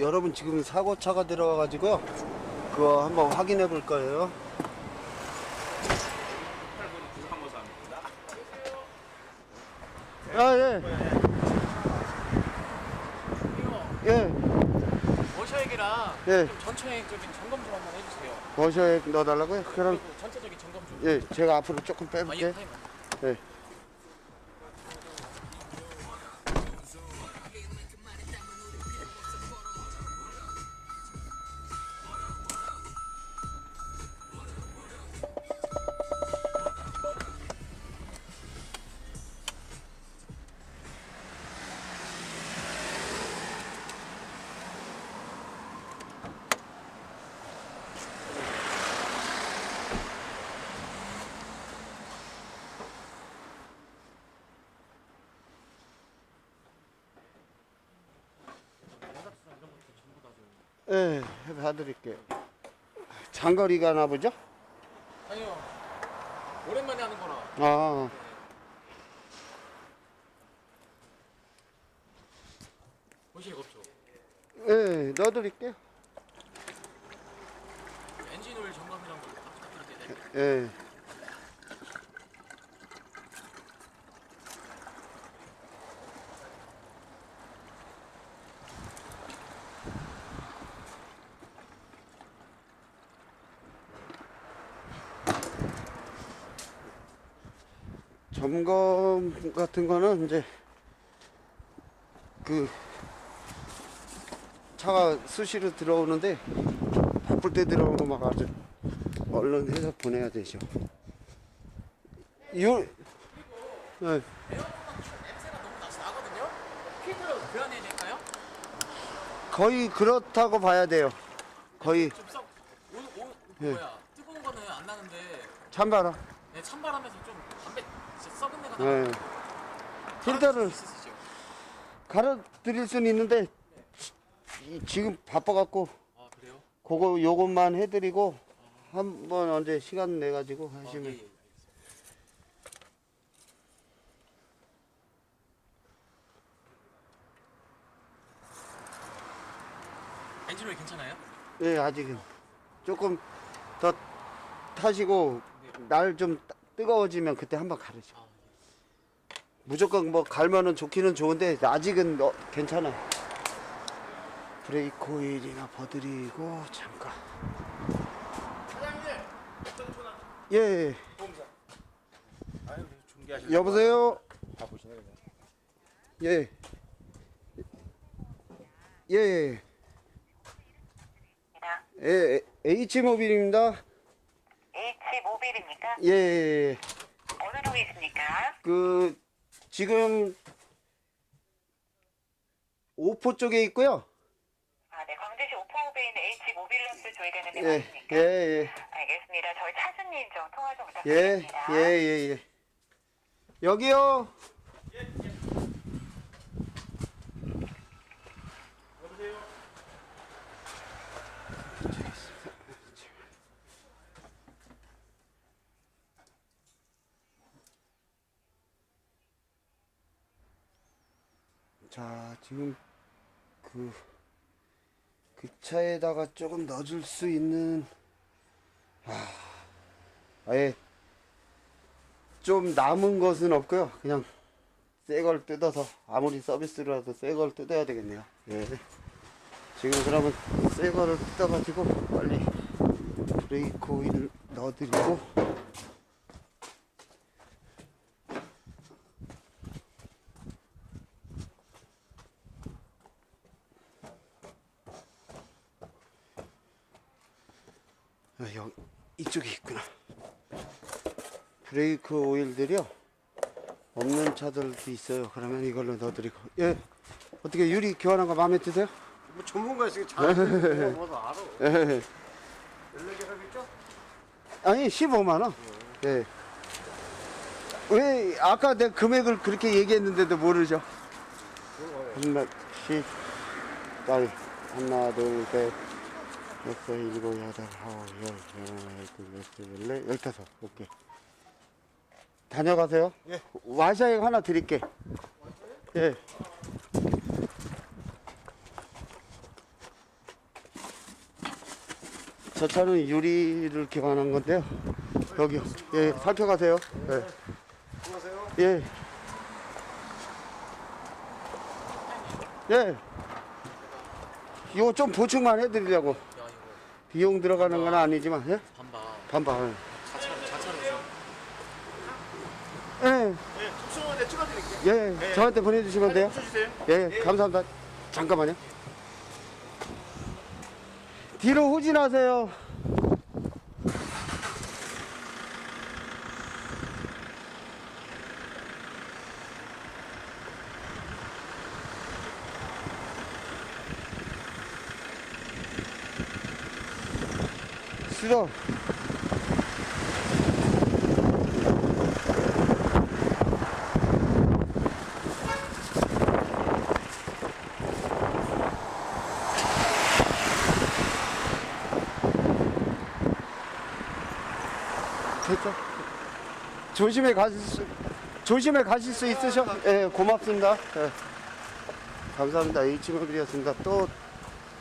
여러분 지금 사고차가 들어와가지고요. 그거 한번 확인해 볼 거예요. 아, 예. 예, 워셔액이랑 예. 좀 전체적인 점검 좀 한번 해주세요. 워셔에 넣어달라고요? 그럼, 그리고 전체적인 점검 좀. 예, 제가 앞으로 조금 아, 빼볼게요. 예, 타임. 예. 예, 봐드릴게요. 장거리 가 나 보죠? 아니요. 오랜만에 하는 거라. 아, 워셔액 없죠. 예, 넣어드릴게요. 엔진 오일 점검이랑 좀 부탁드릴게요. 네. 예. 점검 같은 거는 이제 그 차가 수시로 들어오는데 바쁠 때 들어오면 막 아주 얼른 해서 보내야 되죠. 요, 네? 거의 그렇다고 봐야 돼요. 거의 좀 썩. 오, 오, 예. 뭐야? 뜨거운 거는 안 나는데 찬바람. 네, 찬바람에서 좀 썩은 내가 네. 나는. 필터를 있으시죠? 갈아 드릴 수는 있는데 이- 지금 바빠갖고 아 그래요? 그거 요것만 해드리고 한번 언제 시간 내 가지고 아, 예, 하시면 예, 알겠습니다. 엔진 오일 괜찮아요? 예 아직은 조금 더 타시고 날 좀 뜨거워지면 그때 한번 가르죠. 아, 무조건 뭐 갈면은 좋기는 좋은데 아직은 어, 괜찮아. 브레이크 오일이나 버드리고 잠깐. 사장님? 예, 예. 아유, 여보세요. 바쁘시네 그냥. 예. 예. 예. 예, H 모빌입니다. H 모빌입니까? 예, 예. 예. 어느 동에 있습니까? 그 지금 오포 쪽에 있고요. 아, 네, 광주시 오포읍에 있는 H 모빌런스 조회되는 데 예, 맞습니까? 예, 예. 알겠습니다. 저희 차주님 좀 통화 좀 예, 부탁드립니다. 예, 예, 예. 여기요. 자, 지금 그, 그 차에다가 조금 넣어줄 수 있는, 아, 아예 좀 남은 것은 없고요. 그냥 새 걸 뜯어서 아무리 서비스로라도 새 걸 뜯어야 되겠네요. 예. 지금 그러면 새 거를 뜯어가지고 빨리 브레이크 오일 넣어드리고 여기 이쪽에 있구나. 브레이크 오일들이요. 없는 차들도 있어요. 그러면 이걸로 넣어드리고. 예. 어떻게 유리 교환한 거 마음에 드세요? 뭐 전문가 있으니까 잘 뭐도 알아. 예. 연락이라겠죠? 아니, 15만원. 예. 왜, 아까 내가 금액을 그렇게 얘기했는데도 모르죠? 하나, 십, 딸, 하나, 둘, 셋, 여섯, 일곱, 여덟, 아홉, 열, 열하나, 열둘, 열셋, 열넷, 열다섯. 오케이. 다녀가세요. 예. 와샤액 하나 드릴게. 예. 저 차는 유리를 개관한 건데요. 여기요. 예, 살펴가세요. 예. 수고하세요. 예. 예. 이거 좀 보충만 해드리려고. 비용 들어가는 건 아니지만, 예? 반반 반반. 자차로 자차로 좀. 예, 예, 특수는 내 찍어드릴게요. 예. 예. 저한테 보내주시면 돼요. 붙여주세요. 예, 감사합니다. 잠깐만요. 뒤로 후진하세요. 수동. 됐죠? 조심해 가실 수, 조심해 가실 수 있으셔? 예, 고맙습니다. 예. 감사합니다. H모빌이었습니다. 또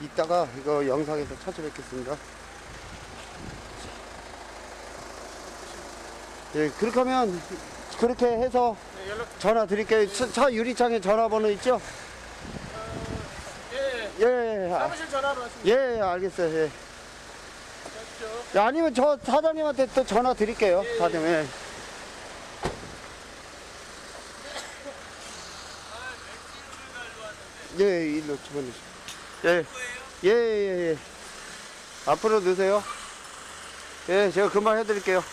이따가 이거 영상에서 찾아뵙겠습니다. 예, 그렇게 하면 그렇게 해서 네, 연락. 전화 드릴게요. 차, 차 유리창에 전화번호 있죠? 예, 예, 예, 아, 사무실 전화로 하시면 예, 예, 알겠어요. 예. 되죠. 야, 아니면 저 사장님한테 또 전화 드릴게요. 사장님. 예. 예, 일로 집어넣으시죠. 예. 예, 예, 예. 앞으로 넣으세요. 예, 제가 금방 해드릴게요.